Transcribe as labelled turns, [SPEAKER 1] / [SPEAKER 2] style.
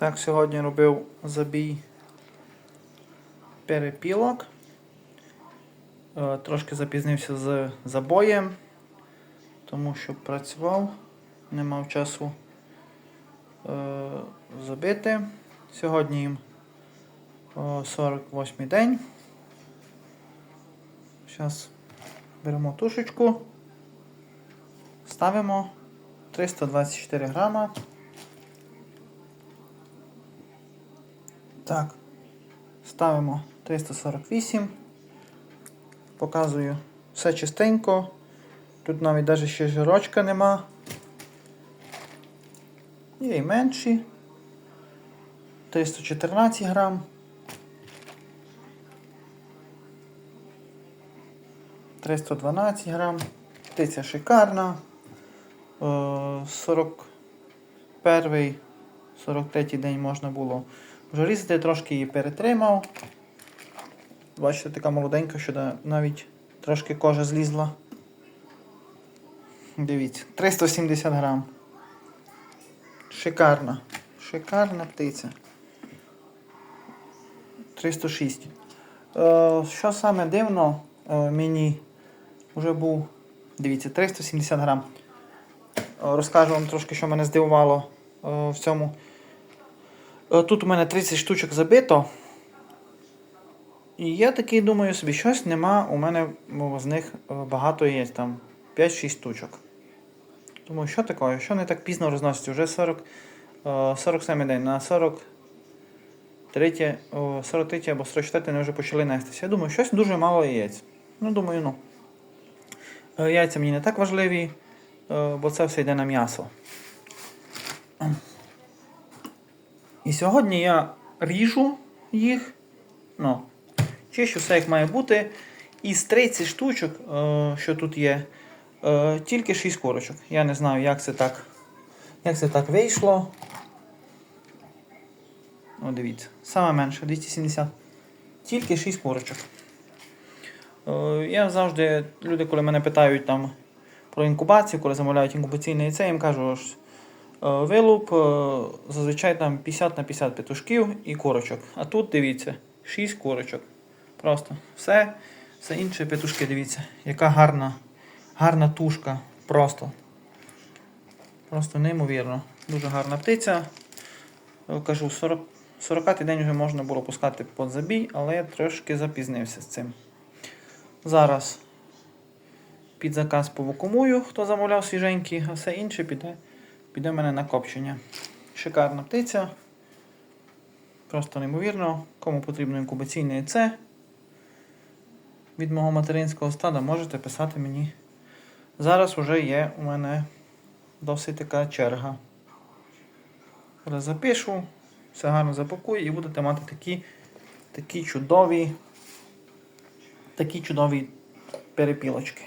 [SPEAKER 1] Так, сьогодні робив забій перепілок. Е, Трошки запізнився з забоєм, тому що працював, не мав часу е, забити. Сьогодні їм 48 день. Зараз беремо тушечку, ставимо 324 грама. Так, ставимо 348. Показую все чистенько. Тут навіть навіть ще жирочка нема. Є і менші. 314 грам. 312 грам. Птиця шикарна. Е, 41 43 день можна було вже трошки її перетримав. Бачите, така молоденька, що навіть трошки кожа злізла. Дивіться, 370 грам. Шикарна. Шикарна птиця. 306. Е, що саме дивно, е, мені вже був. Дивіться, 370 грам. Е, розкажу вам трошки, що мене здивувало в цьому. Е, Тут у мене 30 штучок забито. І я такий думаю собі, щось нема, у мене з них е, багато є, там 5-6 штучок. Думаю, що таке? Що не так пізно розноситься? Вже 40, е, 47 день, на 43, о, 43 або 44 вони вже почали нестися. Я думаю, щось дуже мало яєць. Ну, думаю, ну. Е, Яйця мені не так важливі, е, бо це все йде на м'ясо. І сьогодні я ріжу їх. Ну, чищу все як має бути. Із 30 штучок, е, що тут є, е, тільки 6 корочок. Я не знаю, як це так, як це так вийшло. О, дивіться, саме менше, 270. Тільки 6 курочок. Е, я завжди, люди, коли мене питають там про інкубацію, коли замовляють інкубаційне яйце, я їм кажу, що вилуп е, зазвичай там 50 на 50 петушків і курочок. А тут дивіться, 6 курочок. Просто все, все інше петушки, дивіться, яка гарна, гарна тушка. Просто. Просто неймовірно. Дуже гарна птиця. Е, Кажу, 40, 40 день вже можна було пускати під забій, але я трошки запізнився з цим. Зараз під заказ повакумую, хто замовляв свіженький, а все інше піде, піде в мене на копчення. Шикарна птиця. Просто неймовірно. Кому потрібно інкубаційне яйце від мого материнського стада, можете писати мені. Зараз вже є у мене досить така черга. Зараз запишу, все гарно запакую і будете мати такі, такі чудові, такі чудові перепілочки.